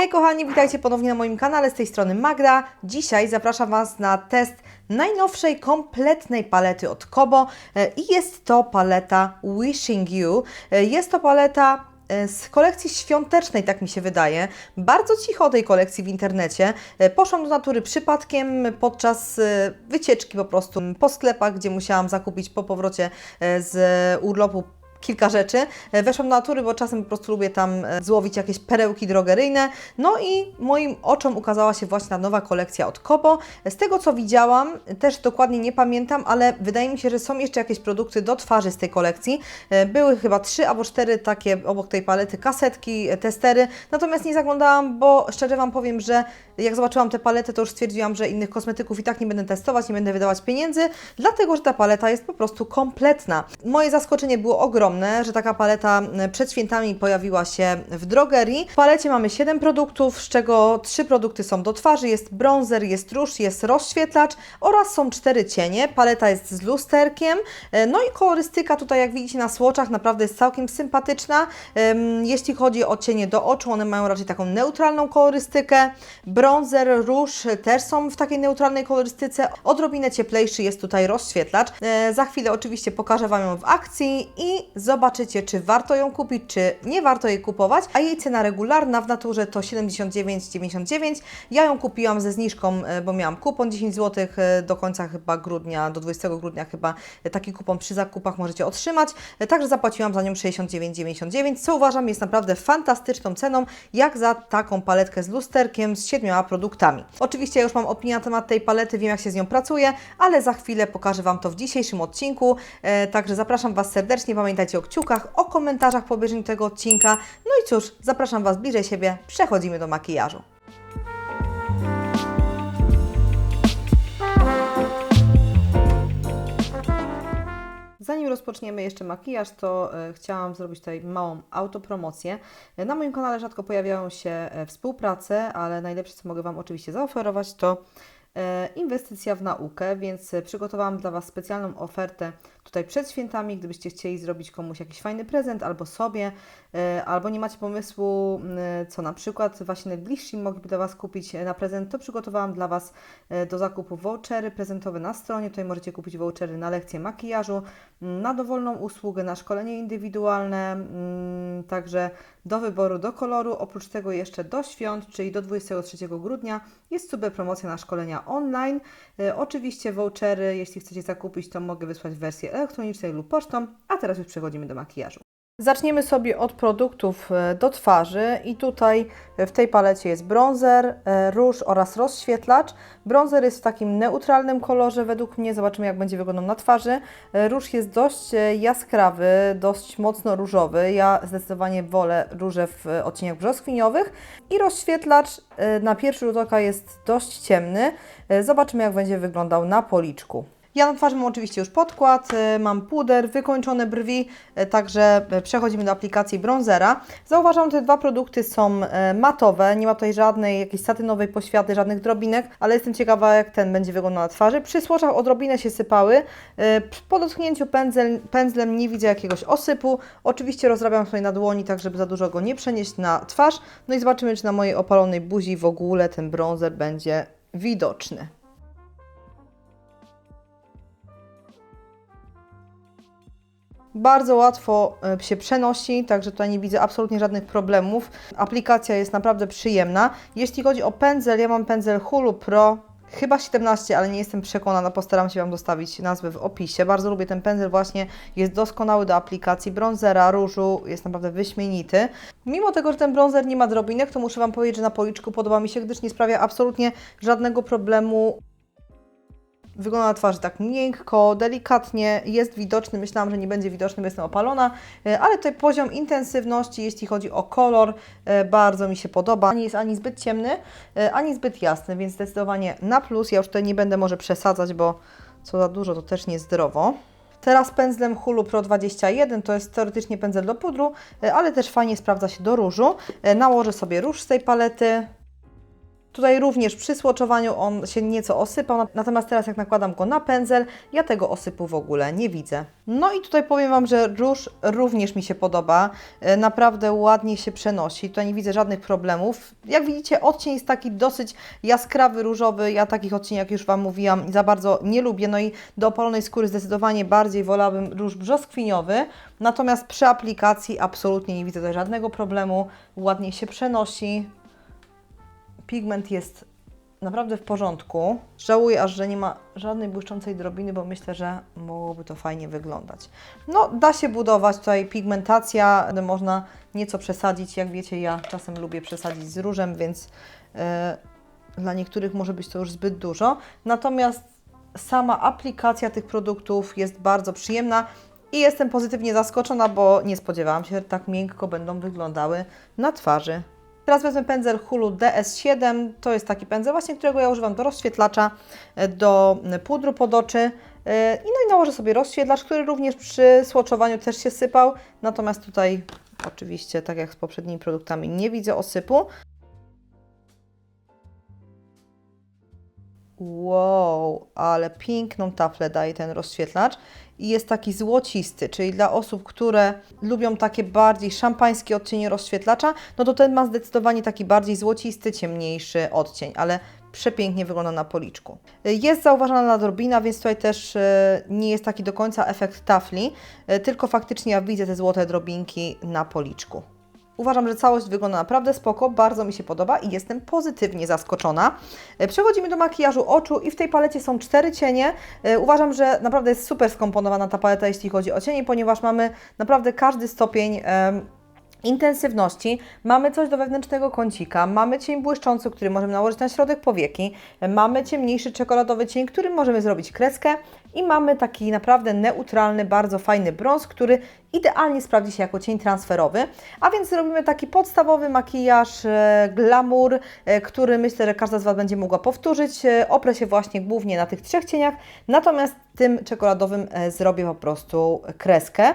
Hej kochani, witajcie ponownie na moim kanale, z tej strony Magda. Dzisiaj zapraszam Was na test najnowszej, kompletnej palety od Kobo E, i jest to paleta Wishing You. E, Jest to paleta e, z kolekcji świątecznej, tak mi się wydaje. Bardzo cicho o tej kolekcji w internecie. Poszłam do natury przypadkiem podczas wycieczki po prostu po sklepach, gdzie musiałam zakupić po powrocie z urlopu kilka rzeczy. E, Weszłam do natury, bo czasem po prostu lubię tam e, złowić jakieś perełki drogeryjne. No i moim oczom ukazała się właśnie ta nowa kolekcja od Kobo. Z tego co widziałam, też dokładnie nie pamiętam, ale wydaje mi się, że są jeszcze jakieś produkty do twarzy z tej kolekcji. E, Były chyba trzy albo cztery takie obok tej palety kasetki, e, testery. Natomiast nie zaglądałam, bo szczerze Wam powiem, że jak zobaczyłam tę paletę, to już stwierdziłam, że innych kosmetyków i tak nie będę testować, nie będę wydawać pieniędzy, dlatego że ta paleta jest po prostu kompletna. Moje zaskoczenie było ogromne, że taka paleta e, przed świętami pojawiła się w drogerii. W palecie mamy 7 produktów, z czego 3 produkty są do twarzy. Jest bronzer, jest róż, jest rozświetlacz oraz są 4 cienie. Paleta jest z lusterkiem. E, No i kolorystyka tutaj, jak widzicie na słoczach, naprawdę jest całkiem sympatyczna. Jeśli chodzi o cienie do oczu, one mają raczej taką neutralną kolorystykę. Bronzer, róż też są w takiej neutralnej kolorystyce. Odrobinę cieplejszy jest tutaj rozświetlacz. E, Za chwilę oczywiście pokażę Wam ją w akcji i zobaczycie, czy warto ją kupić, czy nie warto jej kupować. A jej cena regularna w naturze to 79,99. Ja ją kupiłam ze zniżką, e, bo miałam kupon 10 zł do końca chyba grudnia, do 20 grudnia chyba e, taki kupon przy zakupach możecie otrzymać. E, Także zapłaciłam za nią 69,99, co uważam jest naprawdę fantastyczną ceną, jak za taką paletkę z lusterkiem z siedmioma produktami. Oczywiście ja już mam opinię na temat tej palety, wiem jak się z nią pracuje, ale za chwilę pokażę Wam to w dzisiejszym odcinku. E, także zapraszam Was serdecznie, pamiętajcie o kciukach, o komentarzach po obejrzeniu tego odcinka. No i cóż, zapraszam Was bliżej siebie, przechodzimy do makijażu. Zanim rozpoczniemy jeszcze makijaż, to e, chciałam zrobić tutaj małą autopromocję. E, Na moim kanale rzadko pojawiają się e, współprace, ale najlepsze, co mogę Wam oczywiście zaoferować, to inwestycja w naukę, więc e, przygotowałam dla Was specjalną ofertę tutaj przed świętami, gdybyście chcieli zrobić komuś jakiś fajny prezent albo sobie, e, albo nie macie pomysłu, co na przykład właśnie najbliżsi mogliby dla Was kupić e, na prezent, to przygotowałam dla Was e, do zakupu vouchery prezentowe na stronie. Tutaj możecie kupić vouchery na lekcje makijażu, na dowolną usługę, na szkolenie indywidualne, także do wyboru, do koloru. Oprócz tego jeszcze do świąt, czyli do 23 grudnia jest super promocja na szkolenia online. E, Oczywiście vouchery, jeśli chcecie zakupić, to mogę wysłać w wersji elektronicznej lub pocztą, a teraz już przechodzimy do makijażu. Zaczniemy sobie od produktów e, do twarzy i tutaj e, w tej palecie jest bronzer, e, róż oraz rozświetlacz. Bronzer jest w takim neutralnym kolorze według mnie, zobaczymy jak będzie wyglądał na twarzy. Róż jest dość jaskrawy, dość mocno różowy. Ja zdecydowanie wolę róże w odcieniach brzoskwiniowych. I rozświetlacz na pierwszy rzut oka jest dość ciemny. Zobaczymy jak będzie wyglądał na policzku. Ja na twarzy mam oczywiście już podkład, y, mam puder, wykończone brwi, y, także y, przechodzimy do aplikacji bronzera. Zauważam, że te dwa produkty są matowe, nie ma tutaj żadnej jakiejś satynowej poświaty, żadnych drobinek, ale jestem ciekawa jak ten będzie wyglądał na twarzy. Przy słoczach odrobinę się sypały, po dotknięciu pędzel, pędzlem nie widzę jakiegoś osypu. Oczywiście rozrabiam sobie na dłoni, tak żeby za dużo go nie przenieść na twarz. No i zobaczymy, czy na mojej opalonej buzi w ogóle ten bronzer będzie widoczny. Bardzo łatwo e, się przenosi, także tutaj nie widzę absolutnie żadnych problemów. Aplikacja jest naprawdę przyjemna. Jeśli chodzi o pędzel, ja mam pędzel Hulu Pro, chyba 17, ale nie jestem przekonana, postaram się Wam zostawić nazwę w opisie. Bardzo lubię ten pędzel, właśnie jest doskonały do aplikacji bronzera, różu, jest naprawdę wyśmienity. Mimo tego, że ten bronzer nie ma drobinek, to muszę Wam powiedzieć, że na policzku podoba mi się, gdyż nie sprawia absolutnie żadnego problemu Wygląda na twarzy tak miękko, delikatnie, jest widoczny. Myślałam, że nie będzie widoczny, bo jestem opalona, e, ale tutaj poziom intensywności, jeśli chodzi o kolor, e, bardzo mi się podoba. Nie jest ani zbyt ciemny, e, ani zbyt jasny, więc zdecydowanie na plus. Ja już tutaj nie będę może przesadzać, bo co za dużo to też niezdrowo. Teraz pędzlem Hulu Pro 21, to jest teoretycznie pędzel do pudru, ale też fajnie sprawdza się do różu. Nałożę sobie róż z tej palety. Tutaj również przy słoczowaniu on się nieco osypał, natomiast teraz jak nakładam go na pędzel, ja tego osypu w ogóle nie widzę. No i tutaj powiem Wam, że róż również mi się podoba, E, naprawdę ładnie się przenosi, tutaj nie widzę żadnych problemów. Jak widzicie odcień jest taki dosyć jaskrawy, różowy, ja takich odcieni jak już Wam mówiłam za bardzo nie lubię, no i do opalonej skóry zdecydowanie bardziej wolałabym róż brzoskwiniowy, natomiast przy aplikacji absolutnie nie widzę tutaj żadnego problemu, ładnie się przenosi, pigment jest naprawdę w porządku. Żałuję aż, że nie ma żadnej błyszczącej drobiny, bo myślę, że mogłoby to fajnie wyglądać. No, da się budować tutaj pigmentacja, można nieco przesadzić. Jak wiecie, ja czasem lubię przesadzić z różem, więc e, dla niektórych może być to już zbyt dużo. Natomiast sama aplikacja tych produktów jest bardzo przyjemna i jestem pozytywnie zaskoczona, bo nie spodziewałam się, że tak miękko będą wyglądały na twarzy. Teraz wezmę pędzel Hulu DS7. To jest taki pędzel właśnie, którego ja używam do rozświetlacza, e, do pudru pod oczy. E, I no i nałożę sobie rozświetlacz, który również przy słoczowaniu też się sypał. Natomiast tutaj oczywiście, tak jak z poprzednimi produktami, nie widzę osypu. Wow, ale piękną taflę daje ten rozświetlacz i jest taki złocisty, czyli dla osób, które lubią takie bardziej szampańskie odcienie rozświetlacza, no to ten ma zdecydowanie taki bardziej złocisty, ciemniejszy odcień, ale przepięknie wygląda na policzku. Jest zauważana nadrobina, więc tutaj też e, nie jest taki do końca efekt tafli, e, tylko faktycznie ja widzę te złote drobinki na policzku. Uważam, że całość wygląda naprawdę spoko, bardzo mi się podoba i jestem pozytywnie zaskoczona. E, Przechodzimy do makijażu oczu i w tej palecie są cztery cienie. E, Uważam, że naprawdę jest super skomponowana ta paleta, jeśli chodzi o cienie, ponieważ mamy naprawdę każdy stopień intensywności, mamy coś do wewnętrznego kącika, mamy cień błyszczący, który możemy nałożyć na środek powieki, mamy ciemniejszy czekoladowy cień, którym możemy zrobić kreskę i mamy taki naprawdę neutralny, bardzo fajny brąz, który idealnie sprawdzi się jako cień transferowy, a więc zrobimy taki podstawowy makijaż, e, glamour, e, który myślę, że każda z Was będzie mogła powtórzyć. E, Oprę się właśnie głównie na tych trzech cieniach, natomiast tym czekoladowym zrobię po prostu kreskę.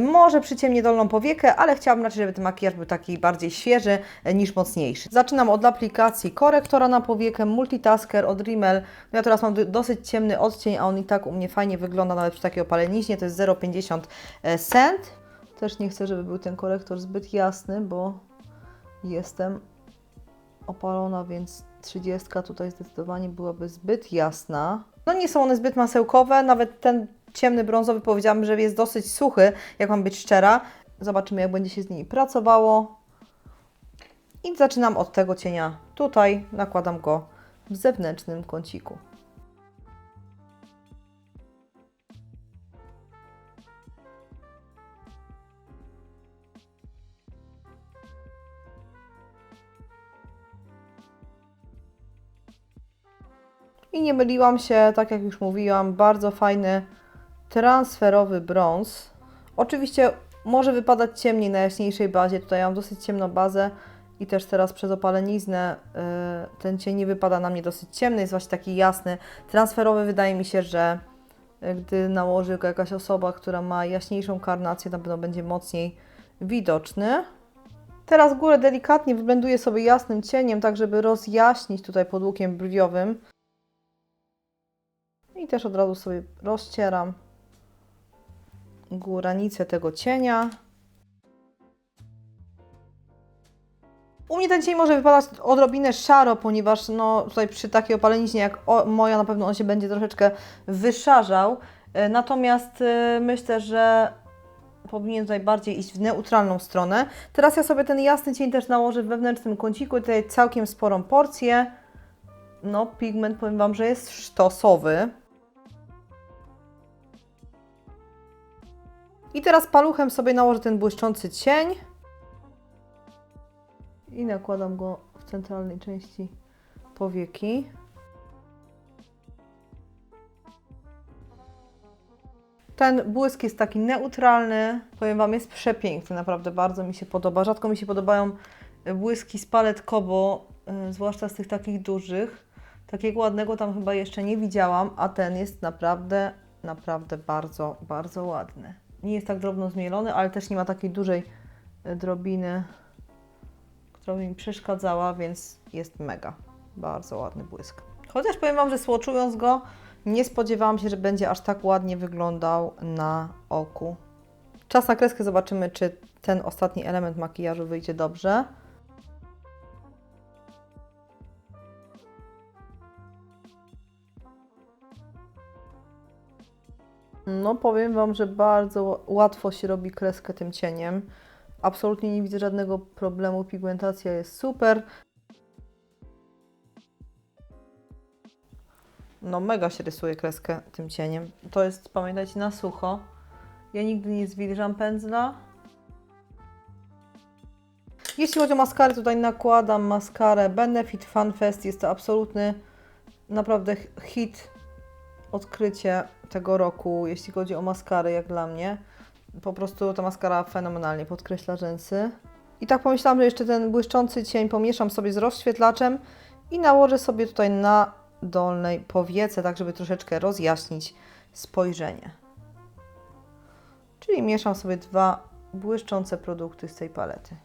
Może przyciemnię dolną powiekę, ale chciałabym raczej, żeby ten makijaż był taki bardziej świeży niż mocniejszy. Zaczynam od aplikacji korektora na powiekę, multitasker od Rimmel. No ja teraz mam do- dosyć ciemny odcień, a on i tak u mnie fajnie wygląda nawet przy takiej opaleniźnie, to jest 0,50 cent. Też nie chcę, żeby był ten korektor zbyt jasny, bo jestem opalona, więc 30 tutaj zdecydowanie byłaby zbyt jasna. No nie są one zbyt masełkowe, nawet ten ciemny brązowy powiedziałam, że jest dosyć suchy, jak mam być szczera. Zobaczymy, jak będzie się z nimi pracowało. I zaczynam od tego cienia tutaj, nakładam go w zewnętrznym kąciku. I nie myliłam się, tak jak już mówiłam, bardzo fajny transferowy brąz. Oczywiście może wypadać ciemniej na jaśniejszej bazie. Tutaj mam dosyć ciemną bazę i też teraz przez opaleniznę yy, ten cień nie wypada na mnie dosyć ciemny, jest właśnie taki jasny. Transferowy wydaje mi się, że y, gdy nałoży go jakaś osoba, która ma jaśniejszą karnację, na pewno będzie mocniej widoczny. Teraz górę delikatnie wyblenduję sobie jasnym cieniem, tak żeby rozjaśnić tutaj pod łukiem brwiowym. I też od razu sobie rozcieram granicę tego cienia. U mnie ten cień może wypadać odrobinę szaro, ponieważ no, tutaj przy takiej opaleniźnie jak moja na pewno on się będzie troszeczkę wyszarzał. E, Natomiast e, myślę, że powinien tutaj bardziej iść w neutralną stronę. Teraz ja sobie ten jasny cień też nałożę w wewnętrznym kąciku, tutaj całkiem sporą porcję. No, pigment powiem Wam, że jest sztosowy. I teraz paluchem sobie nałożę ten błyszczący cień. I nakładam go w centralnej części powieki. Ten błysk jest taki neutralny. Powiem Wam, jest przepiękny, naprawdę bardzo mi się podoba. Rzadko mi się podobają błyski z palet Kobo, y, zwłaszcza z tych takich dużych. Takiego ładnego tam chyba jeszcze nie widziałam, a ten jest naprawdę, naprawdę bardzo, bardzo ładny. Nie jest tak drobno zmielony, ale też nie ma takiej dużej y, drobiny, która mi przeszkadzała, więc jest mega. Bardzo ładny błysk. Chociaż powiem Wam, że słoczując go, nie spodziewałam się, że będzie aż tak ładnie wyglądał na oku. Czas na kreskę, zobaczymy, czy ten ostatni element makijażu wyjdzie dobrze. No, powiem Wam, że bardzo łatwo się robi kreskę tym cieniem. Absolutnie nie widzę żadnego problemu, pigmentacja jest super. No, mega się rysuje kreskę tym cieniem. To jest, pamiętajcie, na sucho. Ja nigdy nie zwilżam pędzla. Jeśli chodzi o maskarę, tutaj nakładam maskarę Benefit Fun Fest. Jest to absolutny, naprawdę hit, odkrycie tego roku, jeśli chodzi o maskarę, jak dla mnie. Po prostu ta maskara fenomenalnie podkreśla rzęsy. I tak pomyślałam, że jeszcze ten błyszczący cień pomieszam sobie z rozświetlaczem i nałożę sobie tutaj na dolnej powiece, tak żeby troszeczkę rozjaśnić spojrzenie. Czyli mieszam sobie dwa błyszczące produkty z tej palety.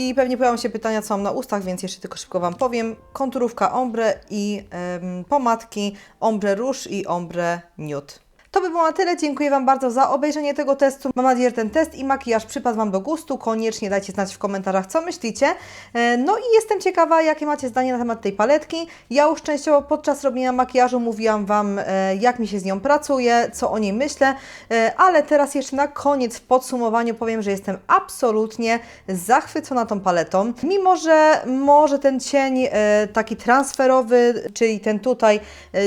I pewnie pojawią się pytania, co mam na ustach, więc jeszcze tylko szybko Wam powiem. Konturówka ombre i em, pomadki ombre rouge i ombre nude. To by było na tyle. Dziękuję Wam bardzo za obejrzenie tego testu. Mam nadzieję, że ten test i makijaż przypadł Wam do gustu. Koniecznie dajcie znać w komentarzach, co myślicie. E, No i jestem ciekawa, jakie macie zdanie na temat tej paletki. Ja już częściowo podczas robienia makijażu mówiłam Wam, e, jak mi się z nią pracuje, co o niej myślę, e, ale teraz jeszcze na koniec w podsumowaniu powiem, że jestem absolutnie zachwycona tą paletą. Mimo, że może ten cień taki transferowy, czyli ten tutaj,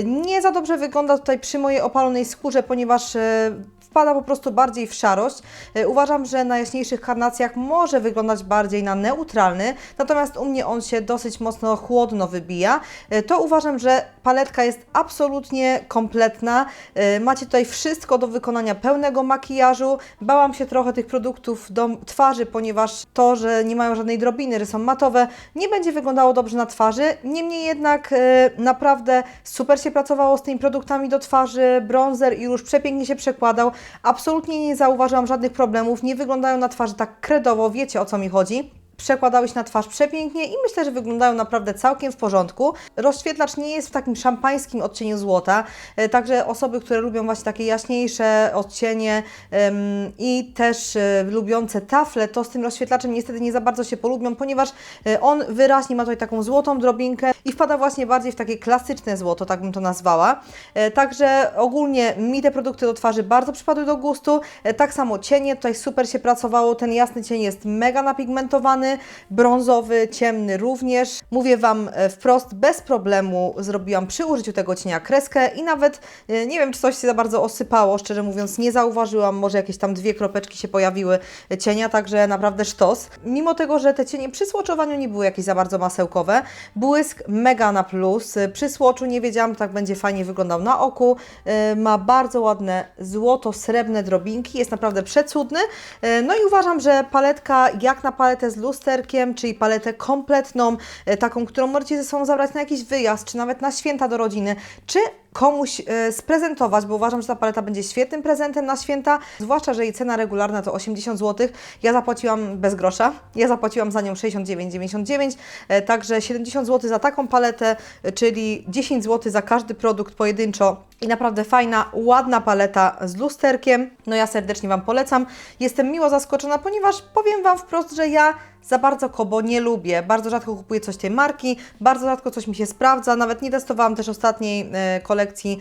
nie za dobrze wygląda tutaj przy mojej opalonej skórze, ponieważ e, wpada po prostu bardziej w szarość. E, Uważam, że na jaśniejszych karnacjach może wyglądać bardziej na neutralny, natomiast u mnie on się dosyć mocno chłodno wybija. E, To uważam, że paletka jest absolutnie kompletna. E, Macie tutaj wszystko do wykonania pełnego makijażu. Bałam się trochę tych produktów do twarzy, ponieważ to, że nie mają żadnej drobiny, że są matowe, nie będzie wyglądało dobrze na twarzy. Niemniej jednak naprawdę super się pracowało z tymi produktami do twarzy. Bronzer i róż przepięknie się przekładał. Absolutnie nie zauważyłam żadnych problemów. Nie wyglądają na twarzy tak kredowo, wiecie o co mi chodzi przekładały się na twarz przepięknie i myślę, że wyglądają naprawdę całkiem w porządku. Rozświetlacz nie jest w takim szampańskim odcieniu złota, e, także osoby, które lubią właśnie takie jaśniejsze odcienie i też e, lubiące tafle, to z tym rozświetlaczem niestety nie za bardzo się polubią, ponieważ e, on wyraźnie ma tutaj taką złotą drobinkę i wpada właśnie bardziej w takie klasyczne złoto, tak bym to nazwała. Także ogólnie mi te produkty do twarzy bardzo przypadły do gustu. Tak samo cienie, tutaj super się pracowało. Ten jasny cień jest mega napigmentowany, brązowy, ciemny również. Mówię Wam e, wprost, bez problemu zrobiłam przy użyciu tego cienia kreskę i nawet e, nie wiem, czy coś się za bardzo osypało, szczerze mówiąc, nie zauważyłam. Może jakieś tam dwie kropeczki się pojawiły e, cienia, także naprawdę sztos. Mimo tego, że te cienie przy słoczowaniu nie były jakieś za bardzo masełkowe, błysk mega na plus. Przy słoczu nie wiedziałam, tak będzie fajnie wyglądał na oku. Ma bardzo ładne złoto-srebrne drobinki, jest naprawdę przecudny. No i uważam, że paletka jak na paletę z lusterkiem, czyli paletę kompletną, e, taką, którą możecie ze sobą zabrać na jakiś wyjazd, czy nawet na święta do rodziny, czy komuś e, sprezentować, bo uważam, że ta paleta będzie świetnym prezentem na święta, zwłaszcza, że jej cena regularna to 80 zł. Ja zapłaciłam bez grosza, ja zapłaciłam za nią 69,99, e, także 70 zł za taką paletę, e, czyli 10 zł za każdy produkt pojedynczo i naprawdę fajna, ładna paleta z lusterkiem. No ja serdecznie Wam polecam. Jestem miło zaskoczona, ponieważ powiem Wam wprost, że ja za bardzo Kobo nie lubię. Bardzo rzadko kupuję coś tej marki, bardzo rzadko coś mi się sprawdza. Nawet nie testowałam też ostatniej e, kolekcji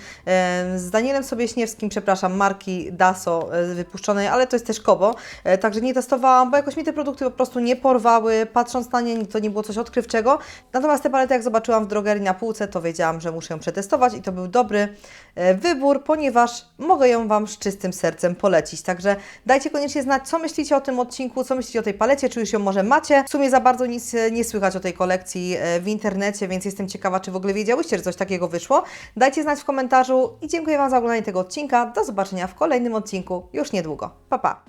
z Danielem Sobieśniewskim, przepraszam, marki Daso e, wypuszczonej, ale to jest też Kobo. E, także nie testowałam, bo jakoś mi te produkty po prostu nie porwały. Patrząc na nie, to nie było coś odkrywczego. Natomiast tę paletę, jak zobaczyłam w drogerii na półce, to wiedziałam, że muszę ją przetestować i to był dobry e, wybór, ponieważ mogę ją Wam z czystym sercem polecić. Także dajcie koniecznie znać, co myślicie o tym odcinku, co myślicie o tej palecie, czy już ją może macie. W sumie za bardzo nic nie słychać o tej kolekcji w internecie, więc jestem ciekawa, czy w ogóle wiedziałyście, że coś takiego wyszło. Dajcie znać w komentarzu i dziękuję Wam za oglądanie tego odcinka. Do zobaczenia w kolejnym odcinku już niedługo. Pa, pa!